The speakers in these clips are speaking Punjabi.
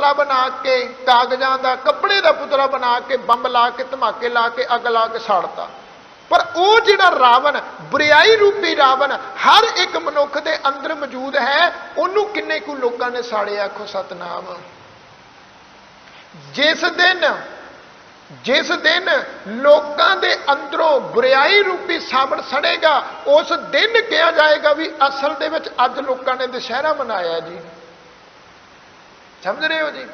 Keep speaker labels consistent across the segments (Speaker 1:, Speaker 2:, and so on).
Speaker 1: ਪੁਤਲਾ ਬਣਾ ਕੇ, ਕਾਗਜ਼ਾਂ ਦਾ, ਕੱਪੜੇ ਦਾ ਪੁਤਲਾ ਬਣਾ ਕੇ, ਬੰਬ ਲਾ ਕੇ, ਧਮਾਕੇ ਲਾ ਕੇ, ਅੱਗ ਲਾ ਕੇ ਸਾੜਤਾ। ਪਰ ਉਹ ਜਿਹੜਾ ਰਾਵਣ, ਬੁਰੀਆਈ ਰੂਪੀ ਰਾਵਣ, ਹਰ ਇੱਕ ਮਨੁੱਖ ਦੇ ਅੰਦਰ ਮੌਜੂਦ ਹੈ, ਉਹਨੂੰ ਕਿੰਨੇ ਕੁ ਲੋਕਾਂ ਨੇ ਸਾੜਿਆ? ਆਖੋ ਸਤਨਾਮ। ਜਿਸ ਦਿਨ ਜਿਸ ਦਿਨ ਲੋਕਾਂ ਦੇ ਅੰਦਰੋਂ ਬੁਰੀਆਈ ਰੂਪੀ ਸਾਬਣ ਸੜੇਗਾ, ਉਸ ਦਿਨ ਕਿਹਾ ਜਾਏਗਾ ਵੀ ਅਸਲ ਦੇ ਵਿੱਚ ਅੱਜ ਲੋਕਾਂ ਨੇ ਦੁਸ਼ਹਿਰਾ ਮਨਾਇਆ ਜੀ। ਸਮਝ ਰਹੇ ਹੋ ਜੀ?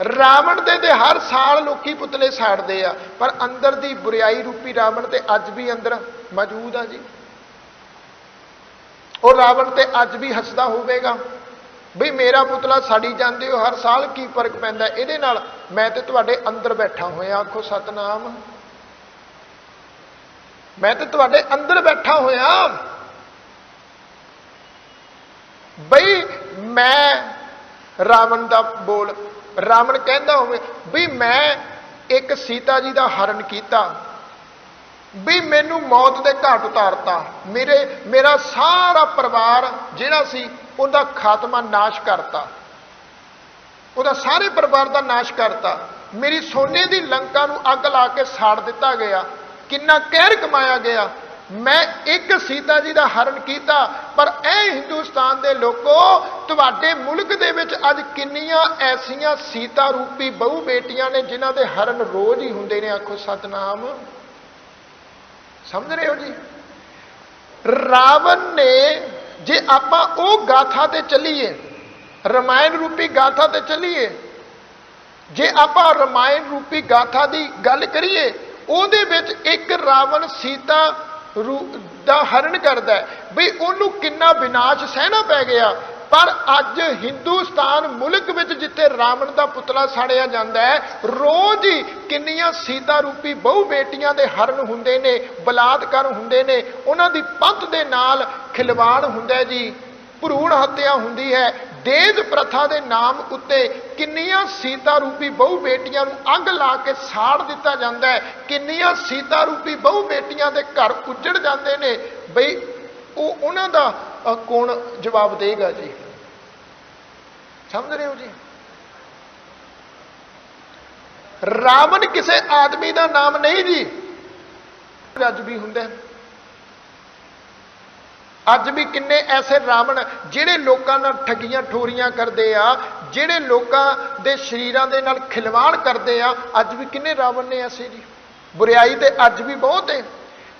Speaker 1: ਰਾਵਣ ਦੇ ਤੇ ਹਰ ਸਾਲ ਲੋਕੀ ਪੁਤਲੇ ਸਾੜਦੇ ਆ, ਪਰ ਅੰਦਰ ਦੀ ਬੁਰੀਆਈ ਰੂਪੀ ਰਾਵਣ ਤੇ ਅੱਜ ਵੀ ਅੰਦਰ ਮੌਜੂਦ ਆ ਜੀ। ਉਹ ਰਾਵਣ ਤੇ ਅੱਜ ਵੀ ਹੱਸਦਾ ਹੋਵੇਗਾ ਬਈ ਮੇਰਾ ਪੁਤਲਾ ਸਾੜੀ ਜਾਂਦੇ ਹੋ, ਹਰ ਸਾਲ ਕੀ ਫ਼ਰਕ ਪੈਂਦਾ? ਇਹਦੇ ਨਾਲ ਮੈਂ ਤੇ ਤੁਹਾਡੇ ਅੰਦਰ ਬੈਠਾ ਹੋਇਆ, ਆਖੋ ਸਤਨਾਮ। ਮੈਂ ਤੇ ਤੁਹਾਡੇ ਅੰਦਰ ਬੈਠਾ ਹੋਇਆ। ਬਈ ਮੈਂ ਰਾਵਣ ਦਾ ਬੋਲ। ਰਾਵਣ ਕਹਿੰਦਾ ਹੋਵੇ, ਵੀ ਮੈਂ ਇੱਕ ਸੀਤਾ ਜੀ ਦਾ ਹਰਨ ਕੀਤਾ, ਵੀ ਮੈਨੂੰ ਮੌਤ ਦੇ ਘਾਟ ਉਤਾਰਤਾ। ਮੇਰੇ, ਮੇਰਾ ਸਾਰਾ ਪਰਿਵਾਰ ਜਿਹੜਾ ਸੀ, ਉਹਦਾ ਖਾਤਮਾ ਨਾਸ਼ ਕਰਤਾ। ਉਹਦਾ ਸਾਰੇ ਪਰਿਵਾਰ ਦਾ ਨਾਸ਼ ਕਰਤਾ। ਮੇਰੀ ਸੋਨੇ ਦੀ ਲੰਕਾ ਨੂੰ ਅੱਗ ਲਾ ਕੇ ਸਾੜ ਦਿੱਤਾ ਗਿਆ। ਕਿੰਨਾ ਕਹਿਰ ਕਮਾਇਆ ਗਿਆ। ਮੈਂ ਇੱਕ ਸੀਤਾ ਜੀ ਦਾ ਹਰਨ ਕੀਤਾ, ਪਰ ਇਹ ਹਿੰਦੁਸਤਾਨ ਦੇ ਲੋਕੋ ਤੁਹਾਡੇ ਮੁਲਕ ਦੇ ਵਿੱਚ ਅੱਜ ਕਿੰਨੀਆਂ ਐਸੀਆਂ ਸੀਤਾ ਰੂਪੀ ਬਹੁ ਬੇਟੀਆਂ ਨੇ ਜਿਨ੍ਹਾਂ ਦੇ ਹਰਨ ਰੋਜ਼ ਹੀ ਹੁੰਦੇ ਨੇ? ਆਖੋ, ਸਤਨਾਮ। ਸਮਝ ਰਹੇ ਹੋ ਜੀ? ਰਾਵਣ ਨੇ ਜੇ ਆਪਾਂ ਉਹ ਗਾਥਾ ਤੇ ਚੱਲੀਏ, ਰਮਾਇਣ ਰੂਪੀ ਗਾਥਾ ਤੇ ਚੱਲੀਏ, ਜੇ ਆਪਾਂ ਰਮਾਇਣ ਰੂਪੀ ਗਾਥਾ ਦੀ ਗੱਲ ਕਰੀਏ, ਉਹਦੇ ਵਿੱਚ ਇੱਕ ਰਾਵਣ ਸੀਤਾ ਰੂ- ਦਾ ਹਰਨ ਕਰਦਾ ਹੈ। ਵੀ ਉਹਨੂੰ ਕਿੰਨਾ ਵਿਨਾਸ਼ ਸਹਿਣਾ ਪੈ ਗਿਆ। ਪਰ ਅੱਜ ਹਿੰਦੁਸਤਾਨ ਮੁਲਕ ਵਿੱਚ ਜਿੱਥੇ ਰਾਵਣ ਦਾ ਪੁਤਲਾ ਸਾੜਿਆ ਜਾਂਦਾ ਹੈ, ਰੋਜ਼ ਹੀ ਕਿੰਨੀਆਂ ਸੀਤਾ ਰੂਪੀ ਬਹੁ ਬੇਟੀਆਂ ਦੇ ਹਰਨ ਹੁੰਦੇ ਨੇ, ਬਲਾਤਕਾਰ ਹੁੰਦੇ ਨੇ, ਉਹਨਾਂ ਦੀ ਪੰਥ ਦੇ ਨਾਲ ਖਿਲਵਾੜ ਹੁੰਦਾ ਜੀ। ਭਰੂਣ ਹੱਤਿਆ ਹੁੰਦੀ ਹੈ। ਦੇਜ ਪ੍ਰਥਾ ਦੇ ਨਾਮ ਉੱਤੇ ਕਿੰਨੀਆਂ ਸੀਤਾ ਰੂਪੀ ਬਹੁ ਬੇਟੀਆਂ ਨੂੰ ਅੱਗ ਲਾ ਕੇ ਸਾੜ ਦਿੱਤਾ ਜਾਂਦਾ ਹੈ। ਕਿੰਨੀਆਂ ਸੀਤਾ ਰੂਪੀ ਬਹੁ ਬੇਟੀਆਂ ਦੇ ਘਰ ਉੱਜੜ ਜਾਂਦੇ ਨੇ। ਬਈ, ਉਹ ਉਹਨਾਂ ਦਾ ਕੌਣ ਜਵਾਬ ਦੇਗਾ ਜੀ? ਸਮਝ ਰਹੇ ਹੋ ਜੀ? ਰਾਵਣ ਕਿਸੇ ਆਦਮੀ ਦਾ ਨਾਮ ਨਹੀਂ ਜੀ। ਅੱਜ ਵੀ ਹੁੰਦਾ ਅੱਜ ਵੀ ਕਿੰਨੇ ਐਸੇ ਰਾਵਣ ਜਿਹੜੇ ਲੋਕਾਂ ਨਾਲ ਠੱਗੀਆਂ ਠੋਰੀਆਂ ਕਰਦੇ ਆ, ਜਿਹੜੇ ਲੋਕਾਂ ਦੇ ਸ਼ਰੀਰਾਂ ਦੇ ਨਾਲ ਖਿਲਵਾੜ ਕਰਦੇ ਆ, ਅੱਜ ਵੀ ਕਿੰਨੇ ਰਾਵਣ ਨੇ ਐਸੇ ਜੀ। ਬੁਰੀਾਈ ਤੇ ਅੱਜ ਵੀ ਬਹੁਤ ਹੈ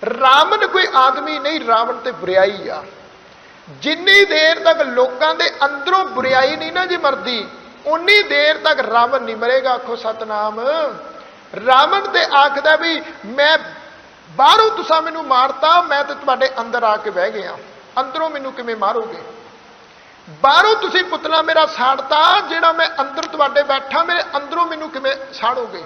Speaker 1: ਰਾਵਣ ਕੋਈ ਆਦਮੀ ਨਹੀਂ, ਰਾਵਣ ਤੇ ਬੁਰੀਾਈ ਆ। ਜਿੰਨੀ ਦੇਰ ਤੱਕ ਲੋਕਾਂ ਦੇ ਅੰਦਰੋਂ ਬੁਰੀਾਈ ਨਹੀਂ ਨਾ ਜੀ ਮਰਦੀ, ਉਨੀ ਦੇਰ ਤੱਕ ਰਾਵਣ ਨਹੀਂ ਮਰੇਗਾ। ਆਖੋ ਸਤਨਾਮ। ਰਾਵਣ ਤੇ ਆਖਦਾ ਵੀ ਮੈਂ ਬਾਹਰੋਂ ਤੁਸੀਂ ਮੈਨੂੰ ਮਾਰਤਾ, ਮੈਂ ਤੇ ਤੁਹਾਡੇ ਅੰਦਰ ਆ ਕੇ ਬਹਿ ਗਿਆ। ਅੰਦਰੋਂ ਮੈਨੂੰ ਕਿਵੇਂ ਮਾਰੋਗੇ? ਬਾਹਰੋਂ ਤੁਸੀਂ ਪੁਤਲਾ ਮੇਰਾ ਸਾੜਤਾ, ਜਿਹੜਾ ਮੈਂ ਅੰਦਰ ਤੁਹਾਡੇ ਬੈਠਾ, ਮੇਰੇ ਅੰਦਰੋਂ ਮੈਨੂੰ ਕਿਵੇਂ ਸਾੜੋਗੇ?